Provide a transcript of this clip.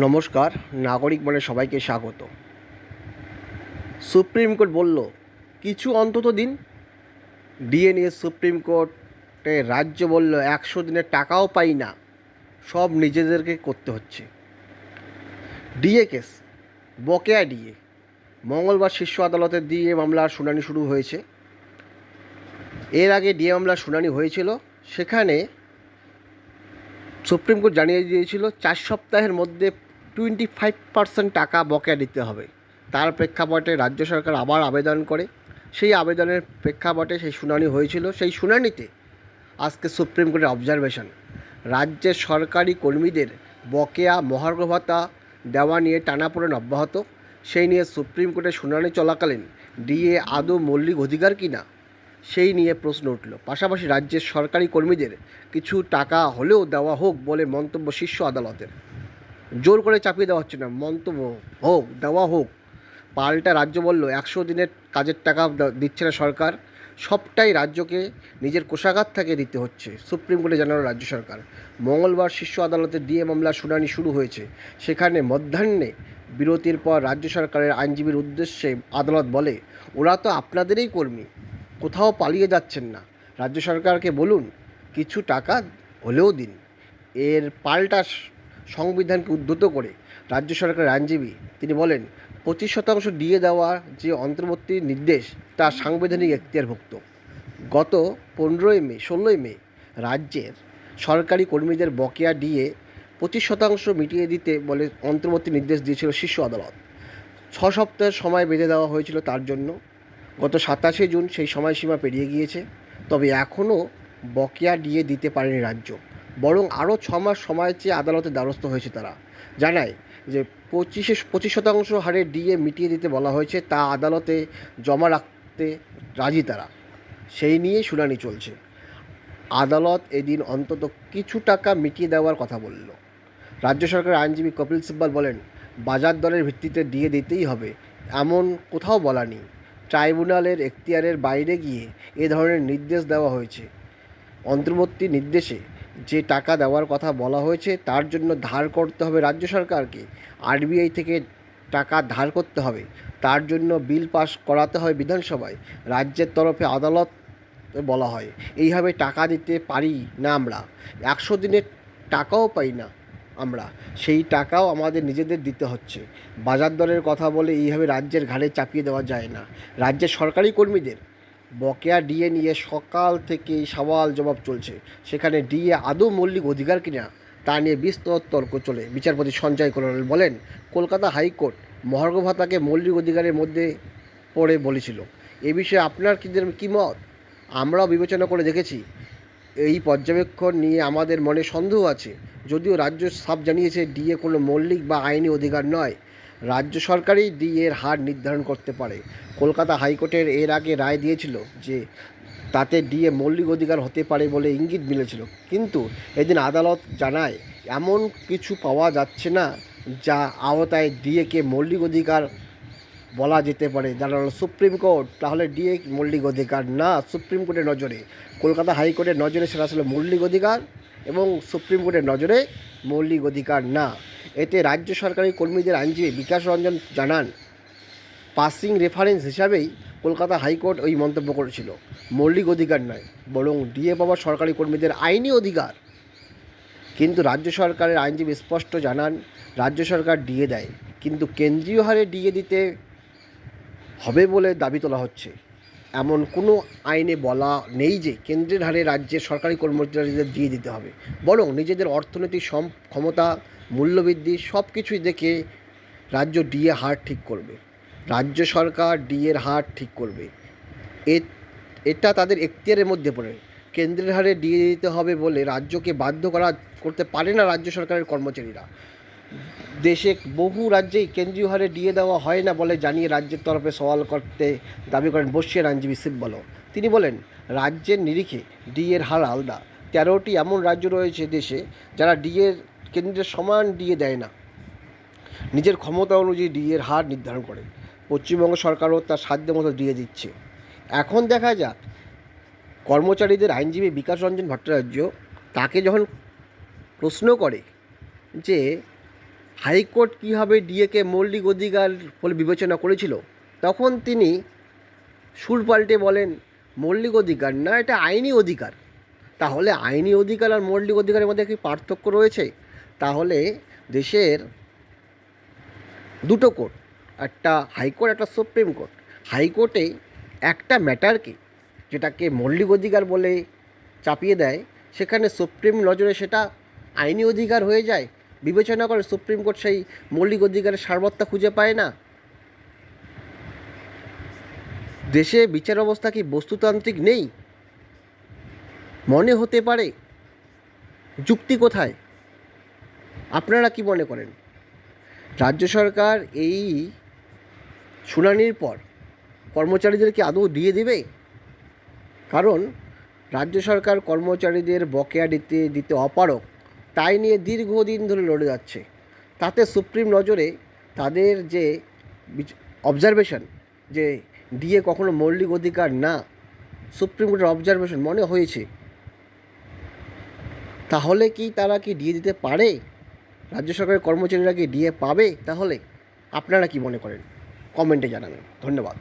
নমস্কার, নাগরিক মানে সবাইকে স্বাগত। সুপ্রিম কোর্ট বলল, কিছু অন্তত দিন? ডিএ নিয়ে সুপ্রিম কোর্টে রাজ্য বলল, একশো দিনের টাকাও পাই না, সব নিজেদেরকে করতে হচ্ছে। ডিএ কেস, বকেয়া ডিএ, মঙ্গলবার শীর্ষ আদালতে ডিএ মামলার শুনানি শুরু হয়েছে। এর আগে ডিএ মামলার শুনানি হয়েছিল, সেখানে সুপ্রিম কোর্ট জানিয়ে দিয়েছিল, চার সপ্তাহের মধ্যে টোয়েন্টি ফাইভ পার্সেন্ট টাকা বকেয়া দিতে হবে। তার প্রেক্ষাপটে রাজ্য সরকার আবার আবেদন করে। সেই আবেদনের প্রেক্ষাপটে সেই শুনানি হয়েছিল। সেই শুনানিতে আজকে সুপ্রিম কোর্টের অবজারভেশন রাজ্যের সরকারি কর্মীদের বকেয়া মহার্ঘ ভাতা দেওয়া নিয়ে টানাপোড়েন অব্যাহত। সেই নিয়ে সুপ্রিম কোর্টের শুনানি চলাকালীন ডিএ আদৌ মৌলিক অধিকার কিনা সেই নিয়ে প্রশ্ন উঠল। পাশাপাশি রাজ্যের সরকারি কর্মীদের কিছু টাকা হলেও দেওয়া হোক বলে মন্তব্য শীর্ষ আদালতের। জোর করে চাপিয়ে দেওয়া হচ্ছে না, মন্তব্য হোক, দেওয়া হোক। পাল্টা রাজ্য বলল, একশো দিনের কাজের টাকা দিচ্ছে না সরকার। সবটাই রাজ্যকে নিজের কোষাগার থেকে দিতে হচ্ছে, সুপ্রিম কোর্টে জানালো রাজ্য সরকার। মঙ্গলবার শীর্ষ আদালতে ডিএ মামলার শুনানি শুরু হয়েছে। সেখানে মধ্যাহ্নে বিরতির পর রাজ্য সরকারের আইনজীবীর উদ্দেশ্যে আদালত বলে, ওরা তো আপনাদেরই কর্মী। কোথাও পালিয়ে যাচ্ছেন না। রাজ্য সরকারকে বলুন, কিছু টাকা হলেও দিন। এর পাল্টা সংবিধানকে উদ্ধত করে রাজ্য সরকারের আইনজীবী তিনি বলেন, পঁচিশ শতাংশ দিয়ে দেওয়া যে অন্তর্বর্তী নির্দেশ, তা সাংবিধানিক এখতিয়ারভুক্ত। গত পনেরোই মে, ষোলোই মে রাজ্যের সরকারি কর্মীদের বকেয়া দিয়ে পঁচিশ শতাংশ মিটিয়ে দিতে বলে অন্তর্বর্তী নির্দেশ দিয়েছিল শীর্ষ আদালত। ছ সপ্তাহের সময় বেঁধে দেওয়া হয়েছিল তার জন্য। গত সাতাশে জুন সেই সময়সীমা পেরিয়ে গিয়েছে। তবে এখনও বকেয়া দিয়ে দিতে পারেনি রাজ্য। বরং আরও ছ মাস সময় চেয়ে আদালতের দ্বারস্থ হয়েছে তারা। জানায় যে পঁচিশে, পঁচিশ শতাংশ হারে ডিএ মিটিয়ে দিতে বলা হয়েছে, তা আদালতে জমা রাখতে রাজি তারা। সেই নিয়ে শুনানি চলছে। আদালত এদিন অন্তত কিছু টাকা মিটিয়ে দেওয়ার কথা বলল। রাজ্য সরকারের আইনজীবী কপিল সিব্বাল বলেন, বাজার দরের ভিত্তিতে দিয়ে দিতেই হবে, এমন কোথাও বলা নেই। ট্রাইব্যুনালের এখতিয়ারের বাইরে গিয়ে এ ধরনের নির্দেশ দেওয়া হয়েছে। অন্তর্বর্তী নির্দেশে যে টাকা দেওয়ার কথা বলা হয়েছে, তার জন্য ধার করতে হবে রাজ্য সরকারকে। আরবিআই থেকে টাকা ধার করতে হবে। তার জন্য বিল পাস করাতে হয় বিধানসভায়। রাজ্যের তরফে আদালত বলা হয়, এইভাবে টাকা দিতে পারি না আমরা। একশো দিনের টাকাও পাই না। আমরা। সেই টাকাও আমাদের নিজেদের দিতে হচ্ছে। বাজার দরের কথা বলে এইভাবে রাজ্যের ঘাড়ে চাপিয়ে দেওয়া যায় না। রাজ্যের সরকারি কর্মীদের বকেয়া ডিএ নিয়ে সকাল থেকেই সওয়াল জবাব চলছে। সেখানে ডিএ আদৌ মৌলিক অধিকার কিনা, তা নিয়ে বিস্তর তর্ক চলে। বিচারপতি সঞ্জয় করল বলেন, কলকাতা হাইকোর্ট মহার্ঘ ভাতাকে মৌলিক অধিকারের মধ্যে পড়ে বলেছিল। এ বিষয়ে আপনার কী মত? আমরাও বিবেচনা করে দেখেছি। এই পর্যবেক্ষণ নিয়ে আমাদের মনে সন্দেহ আছে। যদিও রাজ্য সাপ জানিয়েছে, ডিএ কোনো মৌলিক বা আইনি অধিকার নয়। রাজ্য সরকারই ডিএর হার নির্ধারণ করতে পারে। কলকাতা হাইকোর্টের এর আগে রায় দিয়েছিল যে, তাতে ডিএ মৌলিক অধিকার হতে পারে বলে ইঙ্গিত মিলেছিল। কিন্তু এদিন আদালত জানায়, এমন কিছু পাওয়া যাচ্ছে না যা আওতায় ডিএকে মৌলিক অধিকার বলা যেতে পারে। জানালো সুপ্রিম কোর্ট। তাহলে ডিএ মৌলিক অধিকার না? সুপ্রিম কোর্টের নজরে। কলকাতা হাইকোর্টের নজরে সেটা আসলে মৌলিক অধিকার। এবং সুপ্রিম কোর্টের নজরে মৌলিক অধিকার না। এতে রাজ্য সরকারি কর্মীদের আইনজীবী বিকাশ রঞ্জন জানান, পাসিং রেফারেন্স হিসাবেই কলকাতা হাইকোর্ট ওই মন্তব্য করেছিল। মৌলিক অধিকার নয়, বরং ডিএ পাওয়া সরকারি কর্মীদের আইনি অধিকার। কিন্তু রাজ্য সরকারের আইনজীবী স্পষ্ট জানান, রাজ্য সরকার ডিএ দেয়, কিন্তু কেন্দ্রীয় হারে ডিএ দিতে হবে বলে দাবি তোলা হচ্ছে। এমন কোনো আইনে বলা নেই যে কেন্দ্রের হারে রাজ্যের সরকারি কর্মচারীদের দিয়ে দিতে হবে। বরং নিজেদের অর্থনৈতিক সম, ক্ষমতা, মূল্যবৃদ্ধি সব কিছুই দেখে রাজ্য ডিএ হার ঠিক করবে। রাজ্য সরকার ডিএর হার ঠিক করবে। এ, এটা তাদের এখতিয়ারের মধ্যে পড়ে। কেন্দ্রের হারে ডিএ দিতে হবে বলে রাজ্যকে বাধ্য করা, করতে পারে না রাজ্য সরকারের কর্মচারীরা। দেশে বহু রাজ্যেই কেন্দ্রীয় হারে ডিএ দেওয়া হয় না বলে জানিয়ে রাজ্যের তরফে সওয়াল করতে দাবি করেন বর্ষিয়ার আইনজীবী সিব্বল। তিনি বলেন, রাজ্যের নিরিখে ডিএর হার আলাদা। তেরোটি এমন রাজ্য রয়েছে দেশে যারা ডিএর কেন্দ্রের সমান ডিএ দেয় না। নিজের ক্ষমতা অনুযায়ী ডিএর হার নির্ধারণ করে। পশ্চিমবঙ্গ সরকারও তার সাধ্য মতো ডিএ দিচ্ছে। এখন দেখা যাক, কর্মচারীদের আইনজীবী বিকাশ রঞ্জন ভট্টাচার্য তাকে যখন প্রশ্ন করে যে হাইকোর্ট কীভাবে ডিএকে মৌলিক অধিকার বলে বিবেচনা করেছিল? তখন তিনি সুর পাল্টে বলেন, মৌলিক অধিকার না, এটা আইনি অধিকার। তাহলে আইনি অধিকার আর মৌলিক অধিকারের মধ্যে কি পার্থক্য রয়েছে? তাহলে দেশের দুটো কোর্ট, একটা হাইকোর্ট, একটা সুপ্রিম কোর্ট। হাইকোর্টে একটা ম্যাটারকে যেটাকে মৌলিক অধিকার বলে চাপিয়ে দেয়, সেখানে সুপ্রিম নজরে সেটা আইনি অধিকার হয়ে যায়। বিবেচনা করে সুপ্রিম কোর্ট সেই মৌলিক অধিকারের সারবত্তা খুঁজে পায় না? দেশে বিচার অবস্থা কি বস্তুতান্ত্রিক নেই? মনে হতে পারে। যুক্তি কোথায়? আপনারা কি মনে করেন? রাজ্য সরকার এই শুনানির পর কর্মচারীদেরকে আদৌ দিয়ে দেবে? কারণ রাজ্য সরকার কর্মচারীদের বকেয়া দিতে দিতে অপারক তাই নিয়ে দীর্ঘদিন ধরে লড়ে যাচ্ছে। তাতে সুপ্রিম নজরে তাদের যে অবজারভেশন যে ডিএ কখনো মৌলিক অধিকার না, সুপ্রিম কোর্টের অবজারভেশন মনে হয়েছে। তাহলে কি তারা কি ডিএ দিতে পারে? রাজ্য সরকারের কর্মচারীরা কি ডিএ পাবে? তাহলে আপনারা কি মনে করেন? কমেন্টে জানাবেন। ধন্যবাদ।